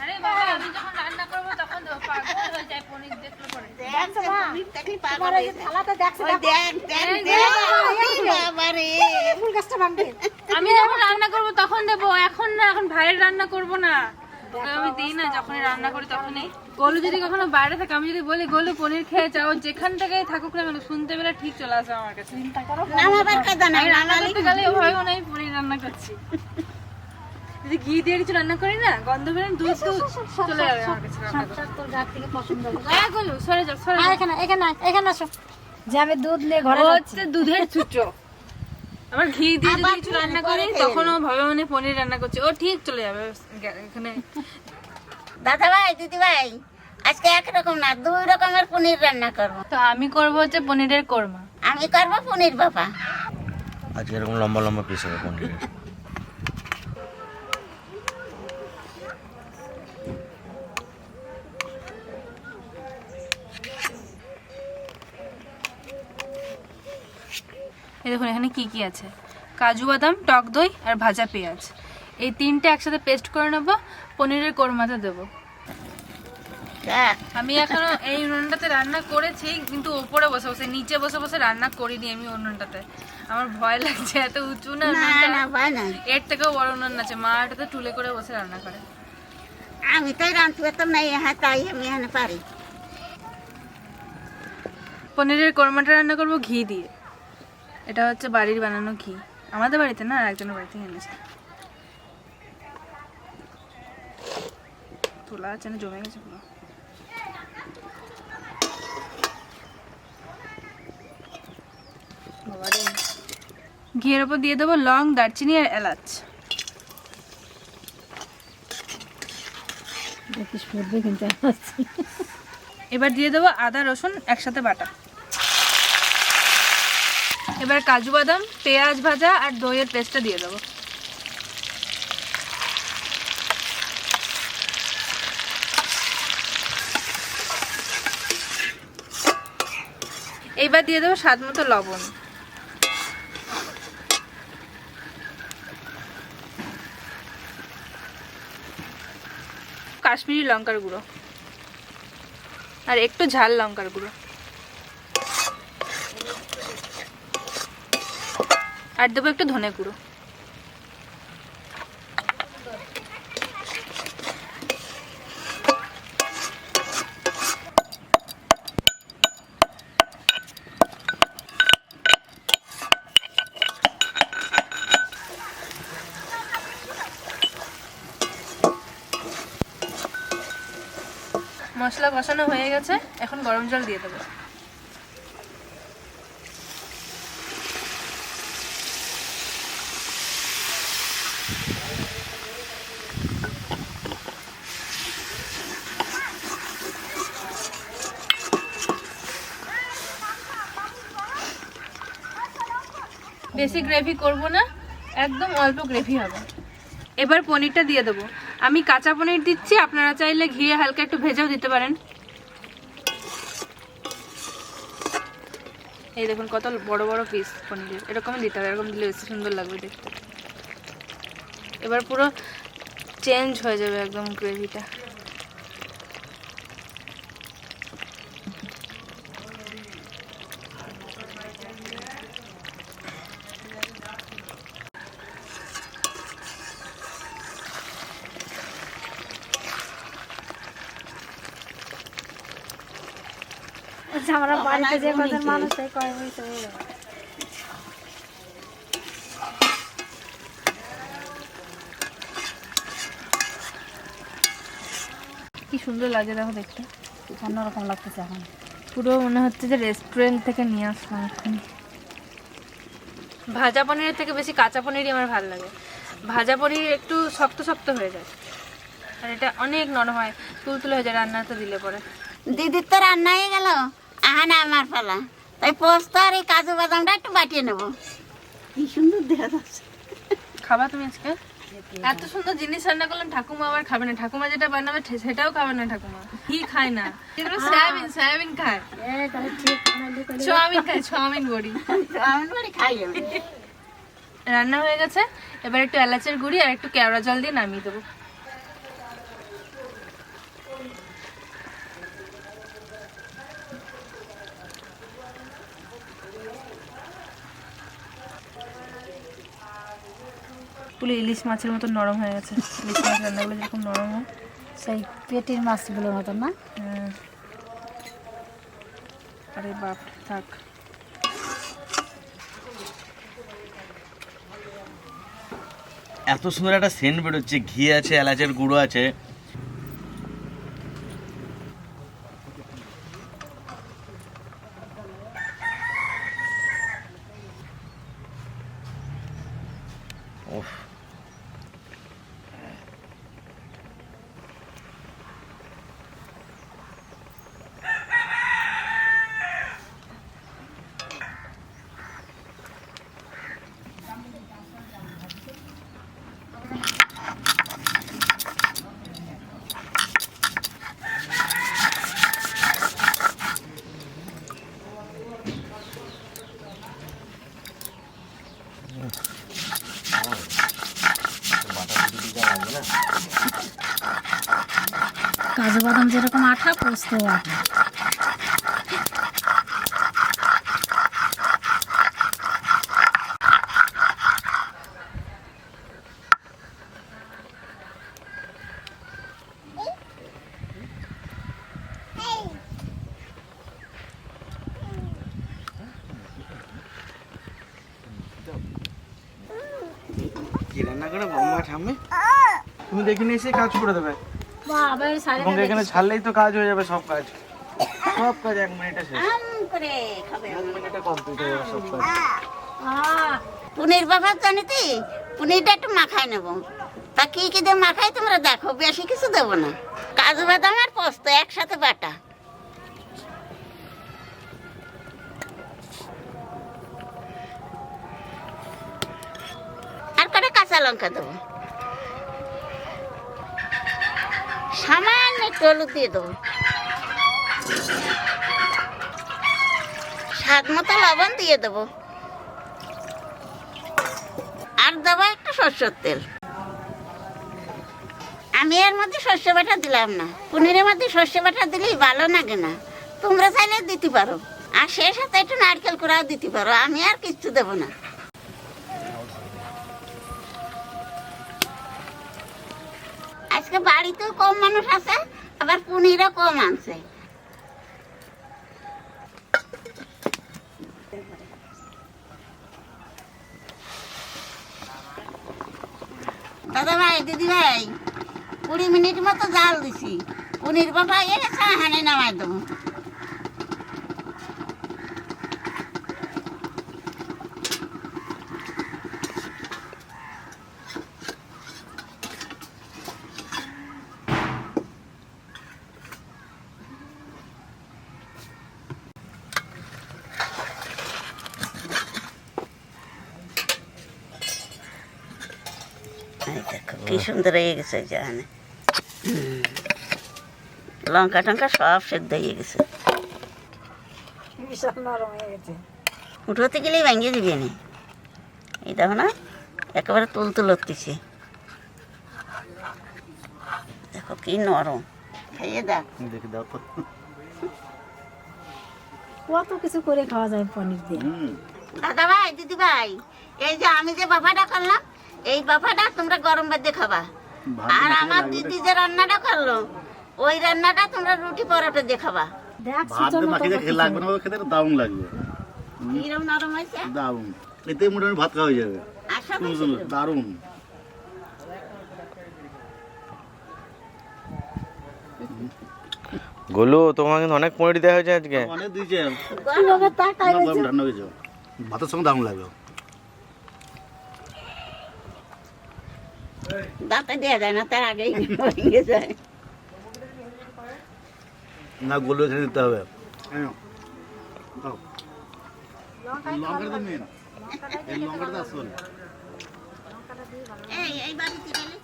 আরে বাবা আমি যখন রান্না করব তখন পাগল হয়ে যায় পনির দেখলে পরে। দেখছে মা? দেখলি পাগল এই যে থালাতে দেখছে দেখ? দেখ দেখ বাবা ফুল। গাছটা ভাঙবে। আমি যখন রান্না করব তখন দেবো এখন না এখন ভাইয়ের রান্না করব না। আমি দিই না যখনই রান্না করি তখনই। গোলু যদি কখনো বাইরে থাকে আমি যদি বলি গোলু পনির খেয়ে যাও যেখান থেকে থাকুক না কেন শুনতে পেলে ঠিক চলে আসে আমার কাছে। চিন্তা করো নামাবার কথা না আমি রান্না করতে গেলে ভাবে মনে হয় পনির রান্না করছি। যদি ঘি দিয়ে কিছু রান্না করি না গন্ধ বেরোন দুধ দুধ চলে যাবে আমার কাছে রান্না করতে। তোর গাছ থেকে পছন্দ হ্যাঁ গোলু সরে যাও সরে যাও। এখানে এখানে এখানে আসো। যে আমি দুধ নিয়ে ঘরে যাচ্ছি। হচ্ছে দুধের চুচো আমার ঘি দিয়ে যদি কিছু রান্না করে ও ভাবে মানে পনির রান্না করছে। ও ঠিক চলে যাবে এখানে। দাদা ভাই দিদি ভাই আজকে একরকম না দুই রকমের পনির রান্না করব। তো আমি করব হচ্ছে পনিরের কোরমা। আমি করব পনির বাবা। আজকে এরকম লম্বা লম্বা পিস হবে পনিরের। দেখুন এখানে কি কি আছে? কাজু বাদাম টক দই আর ভাজা পেঁয়াজ। এই তিনটে একসাথে পেস্ট করে নেব পনিরের কোরমাতে দেবো। আমি এখনও এই উনুনটাতে রান্না করেছি কিন্তু ওপরে বসে বসে নিচে বসে বসে রান্না করিনি আমি উনুনটাতে। আমার ভয় লাগছে এত উঁচু না এর থেকেও বড় উনুন আছে মা এটাতে তুলে করে বসে রান্না করে। আমি তাই রাঁধতে পারতাম না হ্যাঁ তাই আমি এখানে পারি। পনিরের কোরমাটা রান্না করব ঘি দিয়ে। এটা হচ্ছে বাড়ির বানানো ঘি। আমাদের বাড়িতে না আর একজনের বাড়িতে এনেছে। তোলা আছে না জমে গেছে পুরো। ঘিয়ের ওপর দিয়ে দেবো লং দারচিনি আর এলাচ। এবার দিয়ে দেবো আদা রসুন একসাথে বাটা। এবার কাজু বাদাম, পেঁয়াজ ভাজা আর দইয়ের পেস্টটা দিয়ে দেবো। এইবার দিয়ে দেবো স্বাদ মতো লবণ। কাশ্মীরি লঙ্কার গুঁড়ো। আর একটু ঝাল লঙ্কার গুঁড়ো। আর দেবো একটু ধনে গুঁড়ো। মশলা কষানো হয়ে গেছে এখন গরম জল দিয়ে দেবো। বেশি গ্রেভি করব না, একদম অল্প গ্রেভি হবে। এবার পনিরটা দিয়ে দেবো। আমি কাঁচা পনির দিচ্ছি, আপনারা চাইলে ঘিয়ে হালকা একটু ভেজেও দিতে পারেন। এই দেখুন কত বড় বড় পিস পনিরের। এরকমই দিতে হবে, এরকম দিলে বেশি সুন্দর লাগবে দেখতে। এবার পুরো চেঞ্জ হয়ে যাবে একদম গ্রেভিটা আমরা বাড়িতে যে কজন মানুষ কয় কি সুন্দর লাগে দেখো দেখতে। অন্যরকম লাগতেছে এখন। পুরো মনে হচ্ছে যে রেস্টুরেন্ট থেকে নিয়ে আসলাম এক্ষুনি ভাজা পনিরের থেকে বেশি কাঁচা পনিরই আমার ভালো লাগে। ভাজা পনির একটু শক্ত শক্ত হয়ে যায়। আর এটা অনেক নরম হয় তুলতুলে হয়ে যায় রান্নাতে দিলে পরে। দিদির তো রান্না হয়ে গেল। আহানা আমার পালা। তাই পোস্ত আর এই কাজু বাদামটা একটু বাটিয়ে নেব। কি সুন্দর দেখা যাচ্ছে। খাবা তুমি আজকে? এত সুন্দর জিনিস রান্না করলাম ঠাকুমা আবার খাবে না। ঠাকুমা যেটা বানাবে সেটাও খাবে না ঠাকুমা। কি খায় না। এগুলো সয়াবিন সয়াবিন খায়। সোয়াবিন খায় সোয়াবিন বড়ি। আমি বাড়ি খাই রান্না হয়ে গেছে। এবার একটু এলাচের গুঁড়ি আর একটু কেওড়া জল দিয়ে নামিয়ে দেবো। পুরো ইলিশ মাছের মতো নরম হয়ে গেছে। ইলিশ মাছ রান্নাগুলো যেরকম নরম হয়। সেই পেটির মাছগুলোর মতো না? হ্যাঁ। আরে বাপ থাক। এত সুন্দর একটা সেন্ট বেরোচ্ছে। ঘি আছে এলাচের গুঁড়ো আছে। কাজু বাদাম যেরকম আঠা পোস্ত আঠা। কি রান্না করে বম্মা ঠাম্মি? তুমি দেখে নিয়ে এসে কাজ করে দেবে। বাবা এখানে ছাড়লেই তো কাজ হয়ে যাবে সব কাজ। সব কাজ এক মিনিটে শেষ। আম করে খাবে। এক মিনিটে কমপ্লিট হয়ে যাবে সব কাজ। আহ, পুনির ব্যাপার জানিতে পুনিরটা একটু মাখাই নেব। তা কি কি দিয়ে মাখাই তোমরা দেখো বেশি কিছু দেবো না। কাজু বাদাম আর পোস্ত একসাথে বাটা। আর কটা কাঁচা লঙ্কা দেবো। সামান্য একটু হলুদ দিয়ে দেবো। স্বাদ মতো লবণ দিয়ে দেবো। আর দেবো একটু সর্ষের তেল। আমি এর মধ্যে সর্ষে বাটা দিলাম না। পনিরের মধ্যে সর্ষে বাটা দিলেই ভালো লাগে না। তোমরা চাইলে দিতে পারো। আর সেই সাথে একটু নারকেল করাও দিতে পারো। আমি আর কিচ্ছু দেবো না। আজকে বাড়িতেও কম মানুষ আছে, আবার পনিরও কম আনছে। দাদা ভাই দিদি ভাই কুড়ি মিনিট মতো জাল দিছি। পনির বাবা এ গেছে হানে নামাই দেবো। সুন্দর হয়ে গেছে জানে। লঙ্কা টঙ্কা সব সেদ্ধ হয়ে গেছে। উঠোতে গেলেই ভেঙে দিবে না। এই দেখো না একেবারে তুল তুল হতেছে দেখো কি নরম। খাইয়ে দেখ। দেখে দাও। তো কত কিছু করে খাওয়া যায় পনির দিয়ে। দাদা ভাই দিদি ভাই এই যে আমি যে বাফাটা করলাম এই বাফাটা তোমরা গরম ভাত দিয়ে খাবা আর আমার দিদি যে রান্নাটা করল ওই রান্নাটা তোমরা রুটি পরোটা দিয়ে খাবা। ভাত মাখিয়ে লাগবে না খেতে দারুণ লাগবে। কিরম নরম হয়েছে? দারুণ। এতে মোটামুটি ভাত খাওয়া হয়ে যাবে। দারুণ। গোলু তোমাকে অনেক পনির দেওয়া হয়েছে আজকে। অনেক দিয়েছে। ভাতের সঙ্গে দারুণ লাগবে দাঁতে দেওয়া যায় না তার আগেই ভেঙে যায়। না গোল ছেড়ে দিতে হবে। এই। লঙ্কাটা মেন এই লঙ্কাটা আসল। এই এই বাড়িতে গেলে